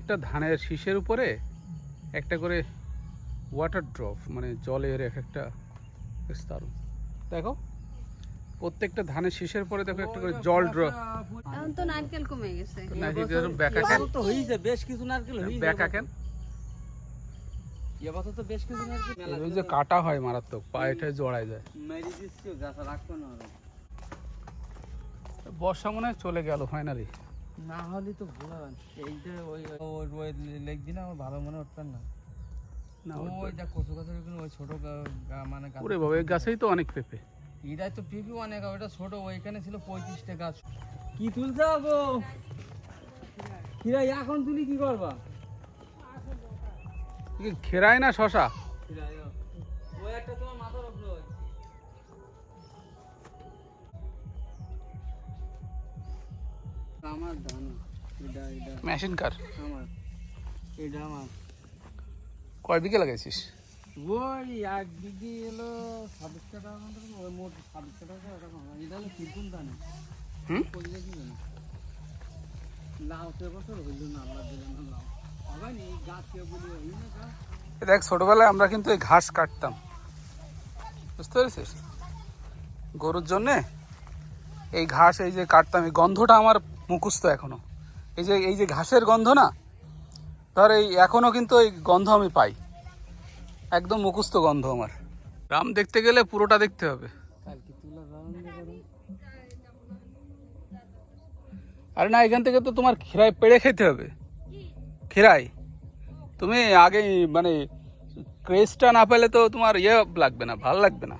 প্রত্যেকটা ধানের শীষের উপরে একটা করে ওয়াটার ড্রপ মানে জলের এক একটা স্তর দেখো প্রত্যেকটা ধানের শীষের পরে দেখো একটা করে জল ড্রপ এখন তো নারকেল কমে গেছে। ব্যাকা কেন? তো হইছে বেশ কিছু নারকেল হইছে ব্যাকা কেন? এবছর তো বেশ কিছু নারকেল মেলা ওই যে কাটা হয় মারাত্মক পায়েটা জড়ায় যায়। মেরি গাছ রাখব না বর্ষা মনে হয় চলে গেল ফাইনালি না হলে তো ভুল এইটা ওই ওই লেগ দিনা আমার ভালো মনে হচ্ছে না। না ওই যা কচু গাছের ওই ছোট গা- গা- মানে ওরে বাবা এই গাছেই তো অনেক পেঁপে। এটাই তো পিপি অনেক ওইটা ছোট ওইখানে ছিল পঁয়ত্রিশটা গাছ। কি তুলতে গো? কিরা এখন তুলি কি করবা? খেরায় না শশা? ওই একটা তোমার আমার ধান। এটা এটা। মেশিন কার? আমার। এটা আমার। কয় বিঘে লাগাইছিস? ওই এক বিঘি এলো ছাব্বিশ টাকা ওই মোট ছাব্বিশ টাকা এরকম। এটা হলো তিরকুন দানে হুম? করলে কি জানো? লাউ তো এবছর হইল না আল্লাহ দিলে না লাউ। হবে নি গাছ কেউ বলি হইল না দেখ ছোটবেলায় আমরা কিন্তু এই ঘাস কাটতাম। বুঝতে পেরেছিস? গরুর জন্যে এই ঘাস এই যে কাটতাম এই গন্ধটা আমার মুখস্থ এখনও। এই যে এই যে ঘাসের গন্ধ না ধর এই এখনও কিন্তু এই গন্ধ আমি পাই। একদম মুখস্থ গন্ধ আমার। গ্রাম দেখতে গেলে পুরোটা দেখতে হবে। আরে না, এখান থেকে তো তোমার খিরাই পেড়ে খেতে হবে। খিরাই তুমি আগে মানে ক্রেজটা না পেলে তো তোমার ইয়ে লাগবে না, ভালো লাগবে না।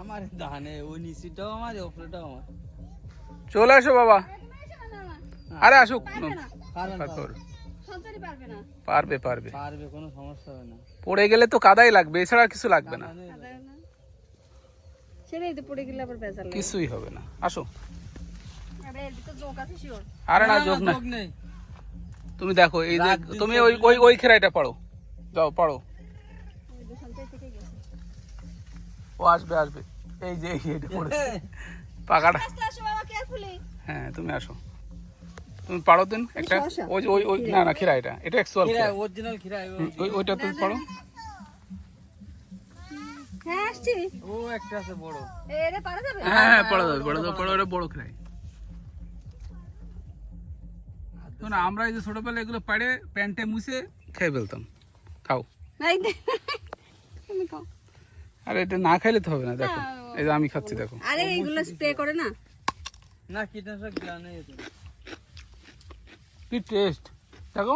আমার ধানে ওই নিচিটাও আমার ওপরেটাও আমার। চলে আসো বাবা। আরে আসুক। পারবে পারবে পারবে পারবে। কোনো সমস্যা হবে না। পড়ে গেলে তো কাদাই লাগবে এছাড়া কিছু লাগবে না। পারবে না। সেটাই তো পড়ে গেলে আবার বেজার কিছুই হবে না। আসো। আরে না যোগ না তুমি দেখো এই যে তুমি ওই ওই ওই খেরাইটা পারো যাও গেছে। ও আসবে আসবে। এই যে এই এটা পড়েছে। পাকাটা। আস্তে আসো বাবা কেয়ারফুলি হ্যাঁ তুমি আসো। তুমি পারো দিন একটা ওই ওই ওই না না খিরা এটা। এটা অ্যাকচুয়াল খিরা অরিজিনাল খিরা ওই ওইটা তুমি পারো? হ্যাঁ আসছি। ও একটা আছে বড়। এরে পারা যাবে? হ্যাঁ হ্যাঁ পড়ো যাবে পড়ো পড়ো বড় খিরাই তো না আমরা এই যে ছোটবেলায় এগুলো পাড়ে প্যান্টে মুছে খেয়ে ফেলতাম। খাও। নাই তুমি খাও। আরে এটা না খাইলে তো হবে না দেখো। না, এই যে আমি খাচ্ছি দেখো। আরে এইগুলো স্প্রে করে না? না কীটনাশক দেওয়া নেই এতে। কি টেস্ট দেখো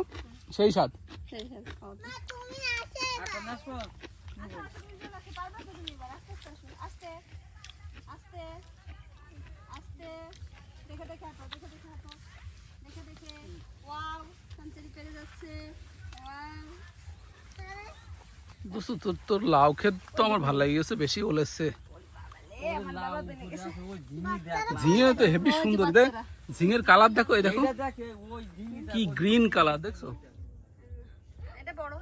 সেই স্বাদ। সেই সেই তো। আস্তে আস্তে আস্তে দেখে দেখে হাঁটো দেখে দেখে হাঁটো দেখে দেখে ওয়াও সঞ্চারি পেরে যাচ্ছে ওয়াও দোস্ত তোর তোর লাউ ক্ষেত তো আমার ভালো লাগিয়েছে বেশি বলেছে লাউ উপরে আছে, ওই ঝিঙে তো হেভি সুন্দর দেখ। ঝিঙের কালার দেখো এই দেখো। কি গ্রিন কালার দেখছ? এটা বড়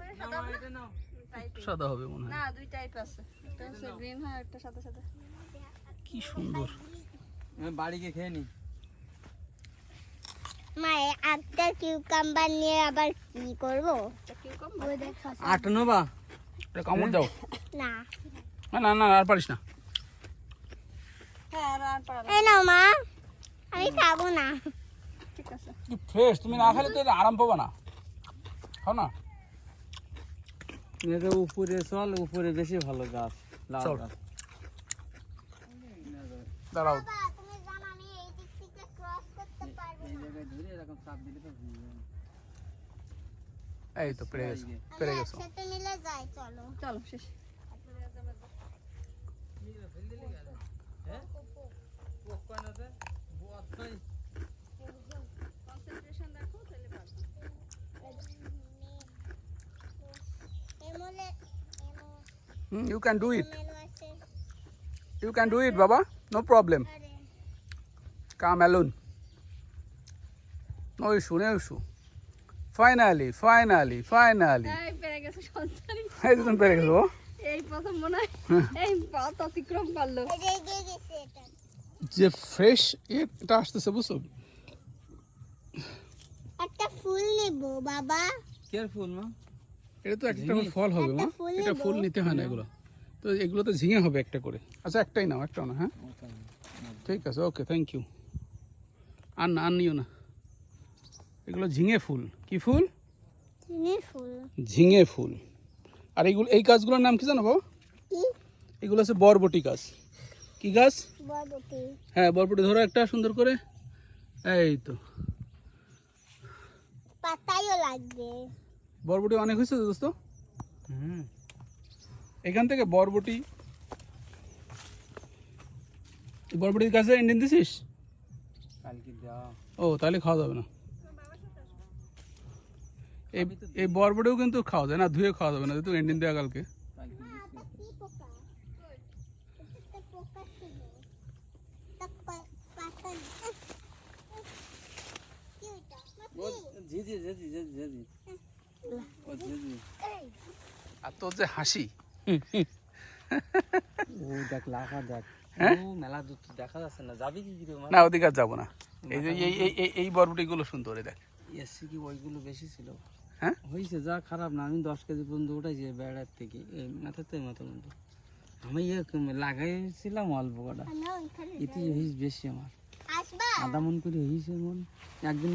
সাদা হবে মনে হয়। না দুই টাইপ আছে। একটা হচ্ছে গ্রিন হয় একটা সাদা সাদা। কি সুন্দর। আমি বাড়িকে খেয়ে নি। মায়ে একটা কিউকাম্বার নিয়ে আবার কি করব? এটা কীরকম ওই দেখো। আট নেবা? এটা কামড় দাও। না। না না না আর পারিস না। এই নাও মা আমি খাব না। ঠিক আছে। কি ফ্রেশ তুমি না খেলে তো আরাম পাবা না। খাও না। এটা উপরে চল উপরে বেশি ভালো গাছ লাউ গাছ। দাঁড়াও। তুমি জানো আমি এই দিক থেকে ক্রস করতে পারব এই জায়গায় ধরে এরকম চাপ দিলে তো ভেঙে যাবে। এই তো পেরে গেছো পেরে গেছো। একসাথে মিলে যাই চলো। চলো শেষ। কনসেন্ট্রেশন দেখো তাহলে পারবে এমলে ইউ ক্যান ডু ইট এমলো আছে ইউ ক্যান ডু ইট বাবা নো প্রবলেম আরে come alone no issue no issue finally finally finally এই প্রথম মনে হয় এই পথ অতিক্রম করল। এই যে ফ্রেশ এটা আসতেছে বুঝছ? একটা ফুল নেব বাবা। কেয়ারফুল মা? এটা তো একটা ফল হবে মা। ফুল এটা ফুল নিতে হয় না এগুলো। তো এগুলো তো ঝিঙে হবে একটা করে। আচ্ছা একটাই নাও একটাও না হ্যাঁ? ঠিক আছে ওকে থ্যাংক ইউ আর না আর নিও না। এগুলো ঝিঙে ফুল। কি ফুল? ফুল। ঝিঙে ফুল। আর এইগুলো এই গাছগুলোর নাম কি জানো বাবা? কি? এগুলো হচ্ছে বরবটি গাছ। কি গাছ? হ্যাঁ বরবটি ধরো একটা সুন্দর করে। এই তো। পাতায়ও লাগবে। বরবটি অনেক হয়েছে তো দোস্ত? হুম। এখান থেকে বরবটি। বরবটির গাছে ইন্ডিয়ান দিছিস? ও তাহলে খাওয়া যাবে না। এই এই বরবটিও কিন্তু খাওয়া যায় না ধুয়ে খাওয়া যাবে না যেহেতু ইন্ডিয়ান দেওয়া কালকে। আর তোর যে হাসি। দেখ লাফা দেখ। হ্যাঁ? মেলা দূর দেখা যাচ্ছে না। যাবি কি করে মা না ওদিকে আর যাব না। এই যে এই এই এই বরবটিগুলো সুন্দর এই দেখ। এসছি কি ওইগুলো বেশি ছিল? হ্যাঁ? হয়েছে যা খারাপ না আমি দশ কেজি পর্যন্ত উঠাইছি বেড়ার থেকে। এই মাথাতে মাথা পর্যন্ত আমি ইয়ে লাগাইছিলাম অল্প কটা। এতে হইস বেশি আমার। আধা মন করে হইছে মন একদিন